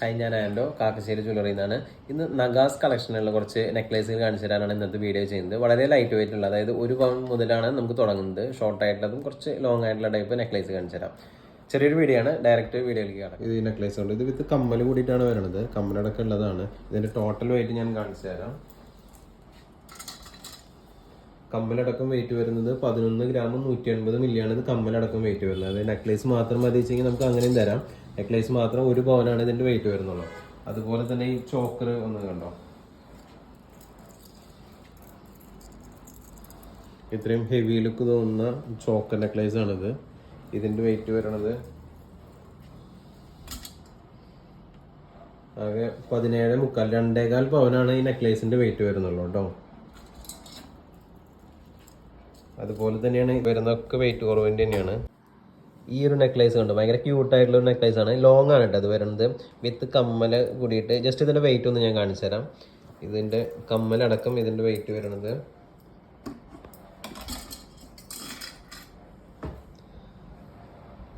Hi ഞാൻ ആൻഡോ Kakkassery jewellery നിന്നാണ് ഇന്ന് നഗാസ് കളക്ഷനിലുള്ള കുറച്ച് നെക്ലേസുകൾ കാണിച്ചു തരാനാണ് ഇന്നത്തെ വീഡിയോ ചെയ്യുന്നത്. വളരെ ലൈറ്റ് വെയിറ്റ് ഉള്ള അതായത് ഒരു പവൻ മുതലാണ് നമുക്ക് തുടങ്ങുന്നത്. ഷോർട്ട് ആയിട്ടുള്ളതും കുറച്ച് ലോങ് ആയിട്ടുള്ള ടൈപ്പ് നെക്ലേസ് കാണിച്ചു തരാം. ചെറിയൊരു വീഡിയോ ആണ് ഡയറക്റ്റ് വീഡിയോയിലേക്ക് കാണാം. ഇത് നെക്ലേസ് ഉണ്ട്. ഇത് വിത്ത് കമ്മൽ കൂടിയിട്ടാണ് വരുന്നത്. കമ്മലടക്കം ഉള്ളതാണ്. ഇതിന്റെ ടോട്ടൽ വെയിറ്റ് ഞാൻ കാണിച്ചു തരാം. കമ്മലടക്കം വെയിറ്റ് വരുന്നത് പതിനൊന്ന് ഗ്രാം നൂറ്റി എൺപത് മില്ലിയാണ് ഇത് കമ്മലടക്കം വെയിറ്റ് വരുന്നത്. അത് നെക്ലേസ് മാത്രം മതി വെച്ചെങ്കിൽ നമുക്ക് അങ്ങനെയും തരാം. നെക്ലേസ് മാത്രം ഒരു പവനാണ് ഇതിന്റെ വെയിറ്റ് വരുന്നുള്ളൂ. അതുപോലെ തന്നെ ഈ ചോക്കർ ഒന്ന് കണ്ടോ? ഇത്രയും ഹെവി ലുക്ക് തോന്നുന്ന ചോക്കർ നെക്ലേസ് ആണിത്. ഇതിന്റെ വെയിറ്റ് വരണത് ആകെ പതിനേഴ് മുക്കാൽ രണ്ടേകാൽ പവനാണ് ഈ നെക്ലേസിന്റെ വെയിറ്റ് വരുന്നുള്ളൂ കേട്ടോ. അതുപോലെ തന്നെയാണ് വരുന്നതൊക്കെ വെയിറ്റ് കുറവിന്റെ തന്നെയാണ്. ഈ ഒരു നെക്ലേസ് കണ്ടോ. ഭയങ്കര ക്യൂട്ടായിട്ടുള്ള ഒരു നെക്ലേസ് ആണ്. ലോങ് ആണ് കേട്ടോ അത് വരുന്നത്. വിത്ത് കമ്മൽ കൂടിയിട്ട് ജസ്റ്റ് ഇതിന്റെ വെയിറ്റ് ഒന്ന് ഞാൻ കാണിച്ചു തരാം. ഇതിന്റെ കമ്മലടക്കം ഇതിന്റെ വെയിറ്റ് വരുന്നത്.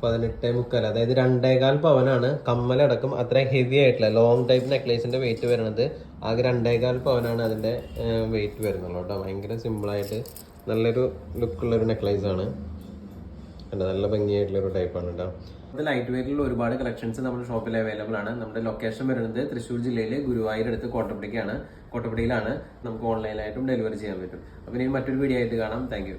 പതിനെട്ട് മുക്കാൽ. അതായത് രണ്ടേകാൽ പവനാണ് കമ്മലടക്കം അത്ര ഹെവി ആയിട്ടില്ല ലോങ് ടൈപ്പ് നെക്ലേസിന്റെ വെയിറ്റ് വരുന്നത്. ആകെ രണ്ടേകാൽ പവനാണ് അതിന്റെ വെയിറ്റ് വരുന്നുള്ളൂ കേട്ടോ. ഭയങ്കര സിമ്പിളായിട്ട് നല്ലൊരു ലുക്കുള്ള ഒരു നെക്ലേസ് നല്ല ഭംഗിയായിട്ടുള്ള ഒരു ടൈപ്പാണ് കേട്ടോ അത് ലൈറ്റ് വെയിറ്റിലുള്ള ഒരുപാട് കളക്ഷൻസ് നമ്മുടെ ഷോപ്പിൽ അവൈലബിൾ ആണ്. നമ്മുടെ ലൊക്കേഷൻ വരുന്നത് തൃശ്ശൂർ ജില്ലയിലെ ഗുരുവായൂർ അടുത്ത് കോട്ടപ്പടിക്കാണ്. കോട്ടപ്പടിയിലാണ്. നമുക്ക് ഓൺലൈനായിട്ടും ഡെലിവറി ചെയ്യാൻ പറ്റും. അപ്പോൾ ഇനി മറ്റൊരു വീഡിയോ ആയിട്ട് കാണാം. താങ്ക്